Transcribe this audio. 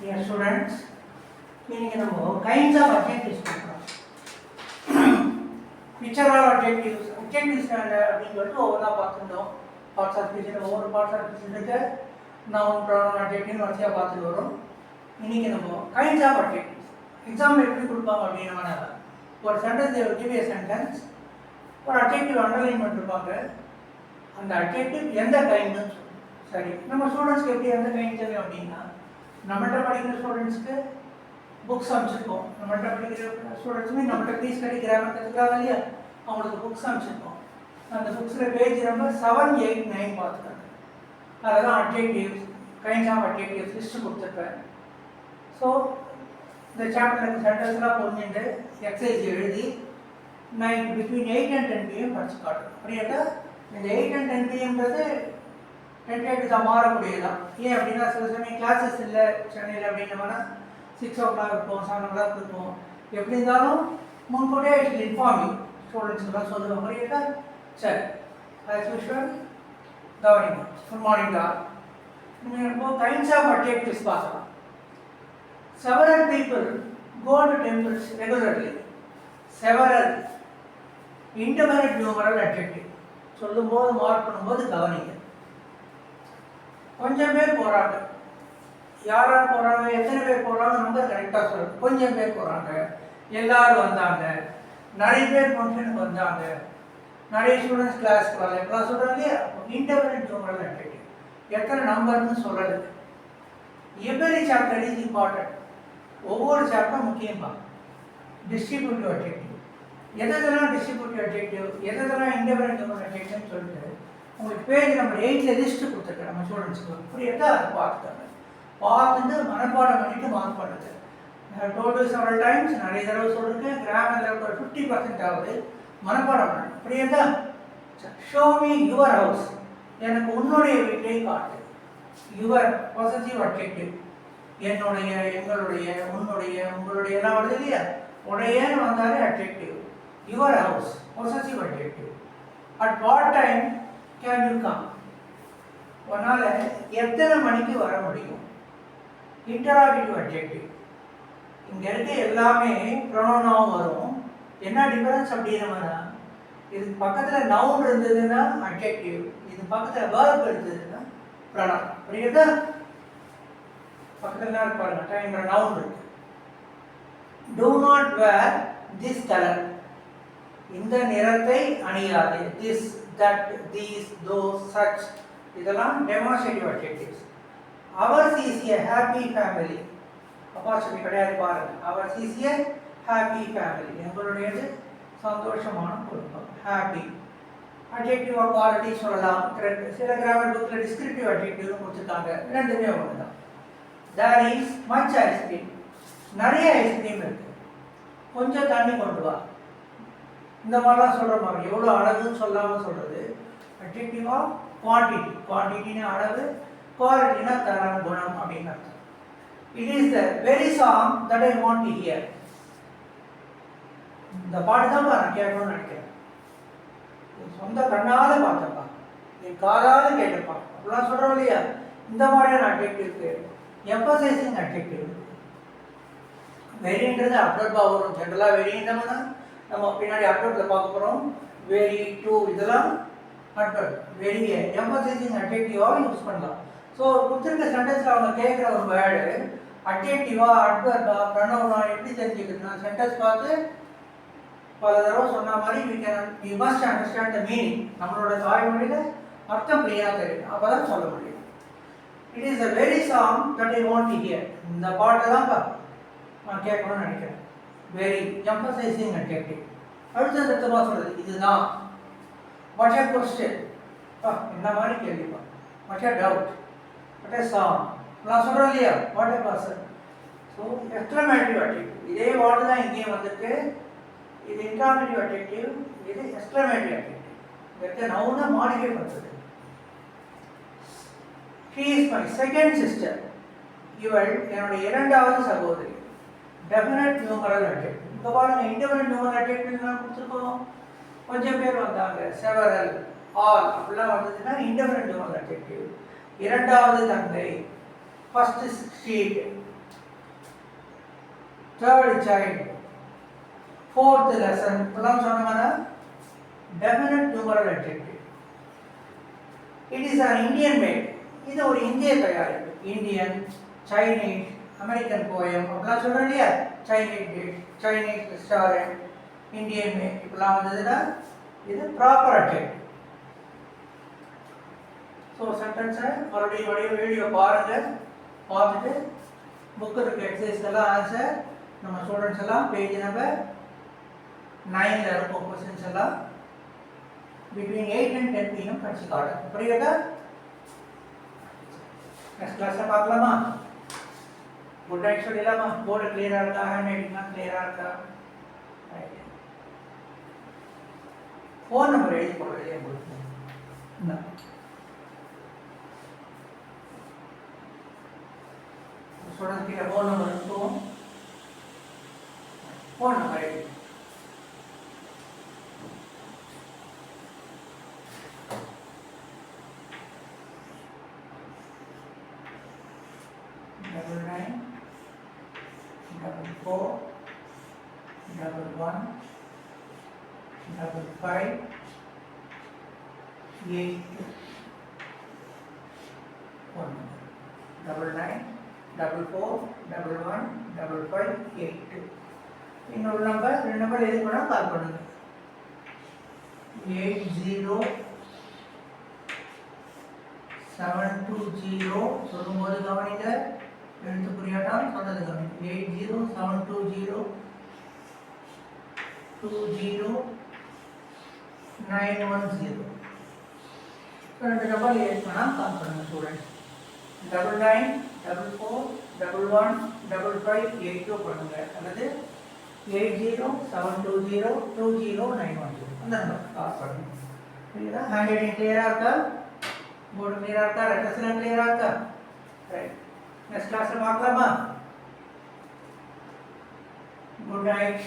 Dear students, இன்னைக்கு நம்ம kinds of objectives பார்க்கலாம் பிக்சர் ஆஃப் அப்ஜெக்டிவ்ஸ் அப்ஜெக்டிவ்ஸ் அப்படின்னு சொல்லிட்டு ஒவ்வொன்றா பார்த்துருந்தோம் பார்ட்ஸ் ஆஃப் ஸ்பீச்சில் ஒவ்வொரு பார்ட்ஸ் ஆஃப் ஸ்பீச்சுக்கு நான் ப்ரௌன் அப்ஜெக்டிவ் வரிசையாக பார்த்துட்டு வரோம். இன்னைக்கு நம்ம கைண்ட்ஸ் ஆஃப் அப்ஜெக்டிவ்ஸ் எக்ஸாம்பிள் எப்படி கொடுப்பாங்க அப்படின்னா ஒரு சென்டென்ஸ் கிவ் சென்டென்ஸ் ஒரு அப்ஜெக்டிவ் அண்டர்லைன் பண்ணிருப்பாங்க. அந்த அப்ஜெக்டிவ் எந்த கைண்டுன்னு சரி நம்ம ஸ்டூடெண்ட்ஸ்க்கு எப்படி எந்த கைண்ட் தெரியும் அப்படின்னா நம்மள்கிட்ட படிக்கிற ஸ்டூடெண்ட்ஸ்க்கு புக்ஸ் அமைச்சிருக்கோம் நம்மள்கிட்ட படிக்கிற ஸ்டூடெண்ட்ஸுமே நம்மள்கிட்ட ஃபீஸ் கட்டி கிராமர் கற்றுக்கிறாங்க இல்லையா? அவங்களுக்கு புக்ஸ் அமைச்சிருக்கோம் அந்த புக்ஸில் page number seven eight nine பார்த்துக்காங்க. அதெல்லாம் objectives kinds of objectives list கொடுத்துருப்பேன். ஸோ இந்த சாப்டர் சென்டர்ஸ்லாம் புரிஞ்சுட்டு எக்ஸசைஸ் எழுதி night between eight and ten PM படிச்சு காட்டுறோம் அப்படின்னா இந்த எயிட் அண்ட் டென் பிஎம்ன்றது டென்டேட்டு தான் மாறக்கூடியதான் ஏன் அப்படின்னா சில சமயம் கிளாஸஸ் இல்லை சென்னையில் அப்படின்னா சிக்ஸ் ஓ கிளாக் இருக்கும் செவன் ஓ கிளாக் இருப்போம். எப்படி இருந்தாலும் முன்கூட்டியே இட் இன்ஃபார்மிங் யூ சொல்லுற மாதிரி கேட்டால் சரி ஆஸ் யூஷுவல் கவனிங்க குட் மார்னிங் தான் நீங்கள் இப்போ கைண்ட்ஸ் ஆஃப் அப்ஜெக்டிவ்ஸ் பார்க்கலாம் several people go to temples regularly. Several indefinite numeral adjective சொல்லும்போது மார்க் பண்ணும்போது கவனிங்க. கொஞ்சம் பேர் போகிறாங்க யார் யார் எத்தனை பேர் போகிறாங்க நம்பர் கரெக்டாக சொல்லணும் கொஞ்சம் பேர் போகிறாங்க எல்லாரும் வந்தாங்க. நிறைய பேர் ஃபங்க்ஷனுக்கு வந்தாங்க. நிறைய ஸ்டூடெண்ட்ஸ் கிளாஸ்க்கு வரல. இப்போ சொல்கிறாங்க இல்லையா? இன்டர்வெனட் நியூமரல் எத்தனை நம்பர்னு சொல்கிறது எவ்வரி சாப்டர் இஸ் இம்பார்ட்டன்ட் ஒவ்வொரு சாப்டரும் முக்கியமாக டிஸ்ட்ரிபியூட்டிவ் அப்ஜெக்டிவ் எதெல்லாம் டிஸ்ட்ரிபியூட்டிவ் அப்ஜெக்டிவ் எதெல்லாம் இண்டிபெண்ட் நியூமரல் அப்ஜெக்டிவ்னு சொல்லிட்டு உங்களுக்கு பேஜ் நம்பர் எயிட்டில் லிஸ்ட்டு கொடுத்துருக்கேன். நம்ம ஸ்டூடெண்ட்ஸ்க்கு புரியுதா? அதை பார்த்துக்கோங்க. பார்த்துட்டு மனப்பாடம் பண்ணிட்டு மார்க் பண்ணுது டோட்டல் செவரல் டைம்ஸ் நிறைய தடவை சொல்லியிருக்கேன் கிராமத்தில் ஒரு ஃபிஃப்டி பர்சன்ட் ஆகுது. மனப்பாடம் பண்ணணும் புரியுதா? ஷோ மீ யுவர் ஹவுஸ் எனக்கு உன்னுடைய வீட்டை காட்டு. யுவர் பாசிட்டிவ் அட்ஜெக்டிவ் என்னுடைய எங்களுடைய உன்னுடைய உங்களுடைய எல்லாம் வருது இல்லையா? உடையன்னு வந்தாலே adjective your house possessive adjective at what time can you come உன்னால் எத்தனை மணிக்கு வர முடியும்? இன்டராகேட்டிவ் அப்ஜெக்டிவ் இங்கே இருக்க எல்லாமே ப்ரொனோனாவும் வரும். என்ன டிஃபரன்ஸ் அப்படின்னா இதுக்கு பக்கத்தில் நவுன் இருந்ததுன்னா அப்ஜெக்டிவ் இது பக்கத்தில் வேர்ப் இருந்ததுன்னா ப்ரணம் புரியுதா? பக்கத்தில் தான் பாருங்க டைம்ல நவுன் இருக்கு. Do not wear this colour இந்த நிறத்தை அணியாது. This that these those such இதெல்லாம் demonstrative adjectives ours is a happy family opposite கிடையாது பாருங்க. Ours is a happy family எங்களுடையது சந்தோஷமான குடும்பம். ஹாப்பி அட்ஜெக்டிவ் ஆஃப் குவாலிட்டி சொல்லலாம். சில கிராமர் புக்கில் டிஸ்கிரிப்டிவ் அட்ஜெக்டிவ்னு கொடுத்துருக்காங்க. ரெண்டுமே ஒன்று தான் there is much ice cream நிறைய ஐஸ்கிரீம் இருக்குது கொஞ்சம் தண்ணி கொண்டு வா. இந்த மாதிரிலாம் சொல்கிற மாதிரி. எவ்வளோ அழகுன்னு சொல்லாமல் சொல்கிறது அப்ஜெக்டிவ் குவான்டிட்டி குவான்டிட்டினா அளவு குவாலிட்டினா தரம் குணம் அப்படின்னு அர்த்தம். It is the very song that I want to hear இந்த பாட்டு தான் நான் கேட்கணும்னு நினைக்கிறேன். சொந்த கண்ணால பார்த்தப்பா என் காதால கேட்டப்பா அப்படிலாம் சொல்கிறோம் இல்லையா? இந்த மாதிரியான அட்ஜெக்டிவ்க்கு எம்பசைசிங் அட்ஜெக்டிவ் வெரின்றது அப்டர்பாக வரும். ஜென்ரலாக வெரின்றோம்னா நம்ம பின்னாடி அப்டர்ல பார்க்க போகிறோம் வெரி டூ இதெல்லாம் அட்வர்ட் வெரி எம்பசைசிங் அட்ஜெக்டிவாக யூஸ் பண்ணலாம். ஸோ கொடுத்துருக்க சென்டென்ஸில் அவங்க கேட்குற ஒரு வேர்டு அட்ஜெக்டிவா அட்வர்பா ப்ரணவனா எப்படி தெரிஞ்சுக்கிறதுனா சென்டென்ஸ் பார்த்து பல தடவை சொன்ன மாதிரி we can you must understand the meaning நம்மளோட தாய்மொழியில் அர்த்தம் கிளியராக தெரியும் அப்போ தான் சொல்ல முடியும். It is a very song that I want to hear இந்த பாட்டை தான் நான் கேட்கணும்னு நினைக்கிறேன். வெரி எம்பசைசிங் அட்ஜெக்டிவ் அடுத்து அந்த தத்துவமாக சொல்கிறது இதுதான். வாட் ஏ கொஸ்டின் என்ன மாதிரி கேள்விப்பா what a doubt what a song நான் சொல்கிறேன் இல்லையா? What a person so exclamative adjective இதே வார்டு தான் இங்கேயும் வந்திருக்கு இது இன்டாமேட்டிவ் அட்ஜெக்டிவ் இது எக்ஸ்ட்ரமேட்டிவ் அட்ஜெக்டிவ் இதற்கு நவுனை மாடிஃபை பண்ணுறது he is my second sister இவள் என்னுடைய இரண்டாவது சகோதரி. டெஃபினட் நியூமரல் அட்ஜெக்டிவ் இப்போ பாருங்க இன்டெஃபினட் நியூமரல் அட்ஜெக்டிவ் கொடுத்துருக்கோம். கொஞ்சம் பேர் வந்தாங்க. செவரல் ஆல் அப்படிலாம் வந்ததுன்னா இன்டெஃபினட் நியூமரல் அட்ஜெக்டிவ் இரண்டாவது தந்தை first street third child fourth lesson இப்பெல்லாம் சொன்னோம்னா definite numeral adjective it is an Indian made இது ஒரு இந்திய தயாரிப்பு. இந்தியன் சைனீஸ் அமெரிக்கன் போயம் அப்படிலாம் சொல்கிறோம் இல்லையா? Chinese dish Chinese restaurant Indian இப்படிலாம் வந்ததுன்னா இது ப்ராப்பர் அட்ஜெக்டிவ் ஸோ சென்டென்ஸை மறுபடியும் மறுபடியும் வீடியோ பாருங்கள் பார்த்துட்டு புக்கு இருக்க எல்லாம் ஆன்சர் நம்ம ஸ்டூடெண்ட்ஸ் எல்லாம் பேஜ் நம்பர் நைனில் இருக்கும் கொஸ்டின்ஸ் எல்லாம். Between eight and ten PM படிச்சு காட்டும் புரியுதா? நெக்ஸ்ட் கிளாஸில் பார்க்கலாமா? குட் நைட் சொல்லிடலாமா போர்டு கிளியராக இருக்கா ஹேண்ட் ரைட்டிங்லாம் கிளியராக இருக்கா ஃபோன் நம்பர் எழுதி போடுறது எழுதி கொடுங்க இந்தா. ஸ்டூடெண்ட்ஸ் கிட்ட ஃபோன் நம்பர் இருக்கும் ஃபோன் நம்பர் எழுதி double nine, double four, double one, double five, eight, one, double nine, double four, double one, double five, eight. இன்னொரு நம்பர் ரெண்டு நம்பர் எது பண்ணா கால் பண்ணுங்க eight zero seven two zero சொல்லும்போது கவனிங்க எழுத்து புரியாட்டால் சொன்னது கவனிங்க eight zero seven two zero two zero nine one zero ரெண்டு நம்பர் ஏட் பண்ணால் கால் பண்ணுங்க students double nine double four double one double five eight two பண்ணுங்க அல்லது eight zero seven two zero two zero nine one zero அந்த number call பண்ணுங்க புரியுதா hand writing கிளியராக இருக்கா போர்டு கிளியராக இருக்கா ரெட்டஸ்லாம் கிளியராக இருக்கா ரைட்